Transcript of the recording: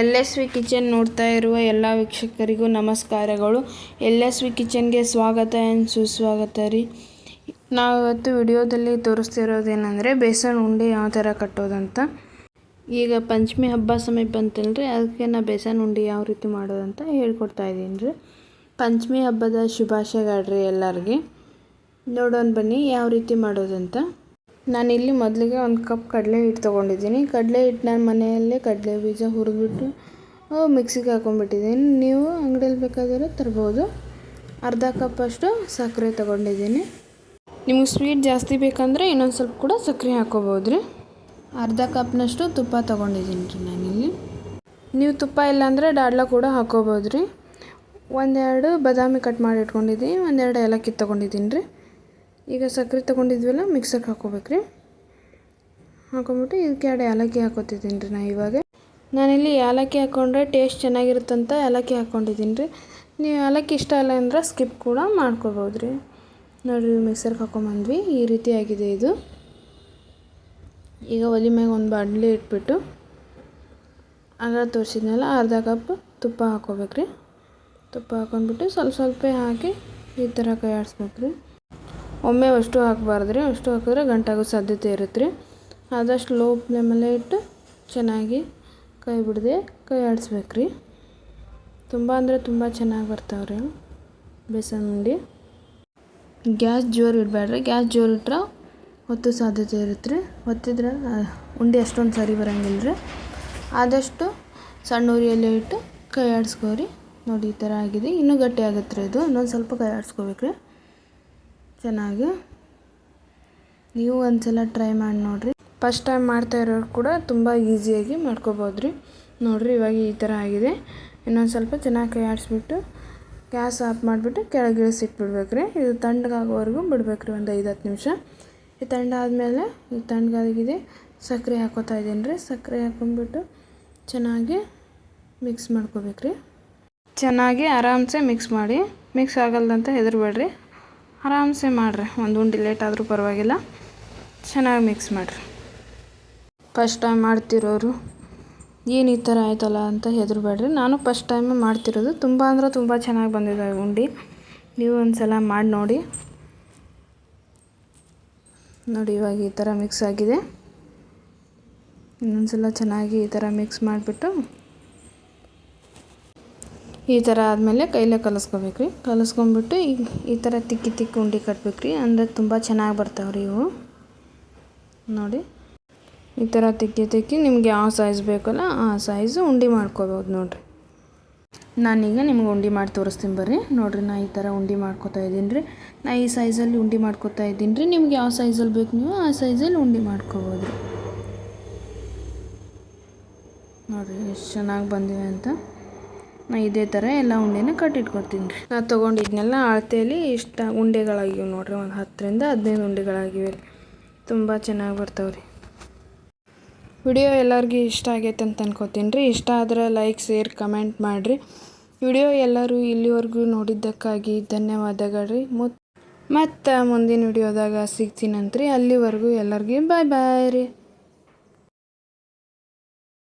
L S V kitchen ನೋಡ್ತಾ ಇರುವ ಎಲ್ಲ ವೀಕ್ಷಕರಿಗೂ ನಮಸ್ಕಾರಗಳು. ಎಲ್ ಎಸ್ ವಿ ಕಿಚನ್ಗೆ ಸ್ವಾಗತ ಆ್ಯಂಡ್ ಸುಸ್ವಾಗತ ರೀ. ನಾವು ಇವತ್ತು ವಿಡಿಯೋದಲ್ಲಿ ತೋರಿಸ್ತಿರೋದೇನೆಂದರೆ ಬೇಸನ್ ಉಂಡೆ ಯಾವ ಥರ ಕಟ್ಟೋದಂತ. ಈಗ ಪಂಚಮಿ ಹಬ್ಬ ಸಮಯ ಬಂತಲ್ರಿ ಅದಕ್ಕೆ ನಾ ಬೇಸನ್ ಉಂಡೆ ಯಾವ ರೀತಿ ಮಾಡೋದಂತ ಹೇಳ್ಕೊಡ್ತಾ ಇದ್ದೀನಿ ರೀ. ಪಂಚಮಿ ಹಬ್ಬದ ಶುಭಾಶಯಗಳ್ರಿ ಎಲ್ಲರಿಗೆ. ನೋಡೋಣ ಬನ್ನಿ ಯಾವ ರೀತಿ ಮಾಡೋದಂತ. ನಾನಿಲ್ಲಿ ಮೊದಲಿಗೆ ಒಂದು ಕಪ್ ಕಡಲೆ ಹಿಟ್ಟು ತೊಗೊಂಡಿದ್ದೀನಿ. ಕಡಲೆ ಹಿಟ್ಟು ನಾನು ಮನೆಯಲ್ಲೇ ಕಡಲೆ ಬೀಜ ಹುರಿದ್ಬಿಟ್ಟು ಮಿಕ್ಸಿಗೆ ಹಾಕೊಂಡ್ಬಿಟ್ಟಿದ್ದೀನಿ. ನೀವು ಅಂಗಡಿಯಲ್ಲಿ ಬೇಕಾದರೆ ತರ್ಬೋದು. ಅರ್ಧ ಕಪ್ಪಷ್ಟು ಸಕ್ಕರೆ ತೊಗೊಂಡಿದ್ದೀನಿ. ನಿಮಗೆ ಸ್ವೀಟ್ ಜಾಸ್ತಿ ಬೇಕಂದರೆ ಇನ್ನೊಂದು ಸ್ವಲ್ಪ ಕೂಡ ಸಕ್ಕರೆ ಹಾಕೋಬೋದು ರೀ. ಅರ್ಧ ಕಪ್ನಷ್ಟು ತುಪ್ಪ ತೊಗೊಂಡಿದ್ದೀನಿ ರೀ ನಾನಿಲ್ಲಿ ನೀವು ತುಪ್ಪ ಇಲ್ಲಾಂದರೆ ಡಾಡ್ಲ ಕೂಡ ಹಾಕೋಬೋದು ರೀ. ಒಂದೆರಡು ಬಾದಾಮಿ ಕಟ್ ಮಾಡಿ ಇಟ್ಕೊಂಡಿದ್ದೀನಿ, ಒಂದೆರಡು ಏಲಕ್ಕಿ ತೊಗೊಂಡಿದ್ದೀನಿ ರೀ. ಈಗ ಸಕ್ಕರೆ ತೊಗೊಂಡಿದ್ವಲ್ಲ ಮಿಕ್ಸರ್ಗೆ ಹಾಕೋಬೇಕು ರೀ ಹಾಕೊಂಬಿಟ್ಟು ಇದಕ್ಕೆ ಎರಡು ಏಲಕ್ಕಿ ಹಾಕೋತಿದ್ದೀನಿ ರೀ ನಾ ಇವಾಗ. ನಾನಿಲ್ಲಿ ಏಲಕ್ಕಿ ಹಾಕ್ಕೊಂಡ್ರೆ ಟೇಸ್ಟ್ ಚೆನ್ನಾಗಿರುತ್ತಂತ ಏಲಕ್ಕಿ ಹಾಕ್ಕೊಂಡಿದ್ದೀನಿ ರೀ. ನೀವು ಏಲಕ್ಕಿ ಇಷ್ಟ ಇಲ್ಲ ಅಂದ್ರೆ ಸ್ಕಿಪ್ ಕೂಡ ಮಾಡ್ಕೋಬೋದು ರೀ ನೋಡಿರಿ ಮಿಕ್ಸರ್ಗೆ ಹಾಕೊಂಬಂದ್ವಿ. ಈ ರೀತಿ ಆಗಿದೆ ಇದು. ಈಗ ಒಲೆ ಮ್ಯಾಗ ಒಂದು ಬಾಣಲಿ ಇಟ್ಬಿಟ್ಟು ಆಗ ತೋರಿಸಿದ್ನಲ್ಲ, ಅರ್ಧ ಕಪ್ ತುಪ್ಪ ಹಾಕೋಬೇಕು ರೀ ತುಪ್ಪ ಹಾಕೊಂಡ್ಬಿಟ್ಟು ಸ್ವಲ್ಪ ಸ್ವಲ್ಪ ಹಾಕಿ ಈ ಥರ ಕೈ ಆಡಿಸ್ಬೇಕು ರೀ ಒಮ್ಮೆ ಅಷ್ಟು ಹಾಕಬಾರ್ದು ರೀ ಅಷ್ಟು ಹಾಕಿದ್ರೆ ಗಂಟಾಗೋ ಸಾಧ್ಯತೆ ಇರುತ್ತೆ ರೀ ಆದಷ್ಟು ಲೋ ಫ್ಲೇಮಲ್ಲೇ ಇಟ್ಟು ಚೆನ್ನಾಗಿ ಕೈ ಬಿಡದೆ ಕೈ ಆಡಿಸ್ಬೇಕು ರೀ ತುಂಬ ಅಂದರೆ ತುಂಬ ಚೆನ್ನಾಗಿ ಬರ್ತಾವೆ ರೀ ಬೇಸನ್ ಉಂಡೆ. ಗ್ಯಾಸ್ ಜೋರು ಇಡಬೇಡ್ರಿ ಗ್ಯಾಸ್ ಜೋರು ಇಟ್ಟರೆ ಹೊತ್ತು ಸಾಧ್ಯತೆ ಇರುತ್ತೆ ರೀ ಹೊತ್ತಿದ್ರೆ ಉಂಡೆ ಅಷ್ಟೊಂದು ಸರಿ ಬರೋಂಗಿಲ್ಲ ರೀ ಆದಷ್ಟು ಸಣ್ಣ ಉರಿಯಲ್ಲಿ ಇಟ್ಟು ಕೈ ಆಡಿಸ್ಕೋರಿ. ನೋಡಿ ಈ ಥರ ಆಗಿದೆ. ಇನ್ನೂ ಗಟ್ಟಿ ಆಗುತ್ತೆ ರೀ ಇದು. ಇನ್ನೊಂದು ಸ್ವಲ್ಪ ಕೈ ಆಡಿಸ್ಕೋಬೇಕು ರೀ ಚೆನ್ನಾಗಿ ನೀವು ಒಂದ್ಸಲ ಟ್ರೈ ಮಾಡಿ ನೋಡಿರಿ. ಫಸ್ಟ್ ಟೈಮ್ ಮಾಡ್ತಾ ಇರೋರು ಕೂಡ ತುಂಬ ಈಸಿಯಾಗಿ ಮಾಡ್ಕೋಬೋದು ರೀ ನೋಡಿರಿ ಇವಾಗ ಈ ಥರ ಆಗಿದೆ. ಇನ್ನೊಂದು ಸ್ವಲ್ಪ ಚೆನ್ನಾಗಿ ಕೈ ಆಡಿಸ್ಬಿಟ್ಟು ಗ್ಯಾಸ್ ಆಫ್ ಮಾಡಿಬಿಟ್ಟು ಕೆಳಗೆ ಇಳಿಸಿಟ್ಬಿಡ್ಬೇಕು ರೀ ಇದು ತಣ್ಣಗಾಗೋವರೆಗೂ ಬಿಡ್ಬೇಕು ರೀ ಒಂದು ಐದು ಹತ್ತು ನಿಮಿಷ. ಈ ತಣ್ಣಗಾದ್ಮೇಲೆ ಈ ತಣ್ಣಗಾಗಿದೆ. ಸಕ್ಕರೆ ಹಾಕೋತಾ ಇದ್ದೀನಿ ರೀ ಸಕ್ಕರೆ ಹಾಕೊಂಡ್ಬಿಟ್ಟು ಚೆನ್ನಾಗಿ ಮಿಕ್ಸ್ ಮಾಡ್ಕೋಬೇಕು ರೀ ಚೆನ್ನಾಗಿ ಆರಾಮ್ಸೆ ಮಿಕ್ಸ್ ಮಾಡಿ. ಮಿಕ್ಸ್ ಆಗಲ್ದಂತ ಹೆದರ್ಬೇಡ್ರಿ. ಆರಾಮ್ಸೆ ಮಾಡಿರಿ. ಒಂದು ಉಂಡೆ ಲೇಟ್ ಆದರೂ ಪರವಾಗಿಲ್ಲ. ಚೆನ್ನಾಗಿ ಮಿಕ್ಸ್ ಮಾಡಿರಿ. ಫಸ್ಟ್ ಟೈಮ್ ಮಾಡ್ತಿರೋರು, ಏನು ಈ ಥರ ಆಯ್ತಲ್ಲ ಅಂತ ಹೆದ್ರಬೇಡ್ರಿ. ನಾನು ಫಸ್ಟ್ ಟೈಮ್ ಮಾಡ್ತಿರೋದು. ತುಂಬ ಅಂದ್ರೆ ತುಂಬ ಚೆನ್ನಾಗಿ ಬಂದಿದೆ ಉಂಡೆ. ನೀವು ಒಂದು ಸಲ ಮಾಡಿ ನೋಡಿ. ನೋಡಿ ಇವಾಗ ಈ ಥರ ಮಿಕ್ಸ್ ಆಗಿದೆ. ಇನ್ನೊಂದು ಸಲ ಚೆನ್ನಾಗಿ ಈ ಥರ ಮಿಕ್ಸ್ ಮಾಡಿಬಿಟ್ಟು ಈ ಥರ ಆದಮೇಲೆ ಕೈಲೇ ಕಲಿಸ್ಕೋಬೇಕು ರೀ ಕಲಿಸ್ಕೊಂಬಿಟ್ಟು ಈ ಈ ಥರ ತಿಕ್ಕಿ ತಿಕ್ಕಿ ಉಂಡೆ ಕಟ್ಬೇಕು ರೀ ಅಂದರೆ ತುಂಬ ಚೆನ್ನಾಗಿ ಬರ್ತಾವೆ ರೀ ಇವು. ನೋಡಿ. ಈ ಥರ ತಿಕ್ಕಿ ತಿಕ್ಕಿ ನಿಮ್ಗೆ ಯಾವ ಸೈಜ್ ಬೇಕಲ್ಲ ಆ ಸೈಜು ಉಂಡೆ ಮಾಡ್ಕೋಬೋದು ನೋಡಿರಿ. ನಾನೀಗ ನಿಮ್ಗೆ ಉಂಡೆ ಮಾಡಿ ತೋರಿಸ್ತೀನಿ ಬರ್ರಿ. ನೋಡಿರಿ ನಾ ಈ ಥರ ಉಂಡೆ ಮಾಡ್ಕೋತಾ ಇದ್ದೀನಿ ರೀ. ನಾ ಈ ಸೈಜಲ್ಲಿ ಉಂಡೆ ಮಾಡ್ಕೋತಾ ಇದ್ದೀನಿ ರೀ. ನಿಮ್ಗೆ ಯಾವ ಸೈಜಲ್ಲಿ ಬೇಕು ನೀವು ಆ ಸೈಜಲ್ಲಿ ಉಂಡೆ ಮಾಡ್ಕೋಬೋದು ನೋಡಿರಿ, ಎಷ್ಟು ಚೆನ್ನಾಗಿ ಬಂದಿವೆ ಅಂತ. ನಾ ಇದೇ ಥರ ಎಲ್ಲ ಉಂಡೆನ ಕಟ್ಟಿಟ್ಕೊಡ್ತೀನಿ ರೀ. ನಾ ತೊಗೊಂಡಿದ್ನೆಲ್ಲ ಅಳತೆಯಲ್ಲಿ ಇಷ್ಟ ಉಂಡೆಗಳಾಗಿವೆ ನೋಡಿರಿ ಒಂದು ಹತ್ತರಿಂದ ಹದಿನೈದು ಉಂಡೆಗಳಾಗಿವೆ ರೀ. ತುಂಬ ಚೆನ್ನಾಗಿ ಬರ್ತಾವೆ ರೀ. ವಿಡಿಯೋ ಎಲ್ಲರಿಗೂ ಇಷ್ಟ ಆಗೈತೆ ಅಂತ ಅನ್ಕೋತೀನಿ ರೀ. ಇಷ್ಟ ಆದರೆ ಲೈಕ್, ಶೇರ್, ಕಮೆಂಟ್ ಮಾಡಿರಿ. ವಿಡಿಯೋ ಎಲ್ಲರೂ ಇಲ್ಲಿವರೆಗೂ ನೋಡಿದ್ದಕ್ಕಾಗಿ ಧನ್ಯವಾದಗಳು ರೀ. ಮತ್ತು ಮುಂದಿನ ವಿಡಿಯೋದಾಗ ಸಿಗ್ತೀನಂತ್ರಿ. ಅಲ್ಲಿವರೆಗೂ ಎಲ್ಲರಿಗೂ ಬಾಯ್ ಬಾಯ್ ರೀ.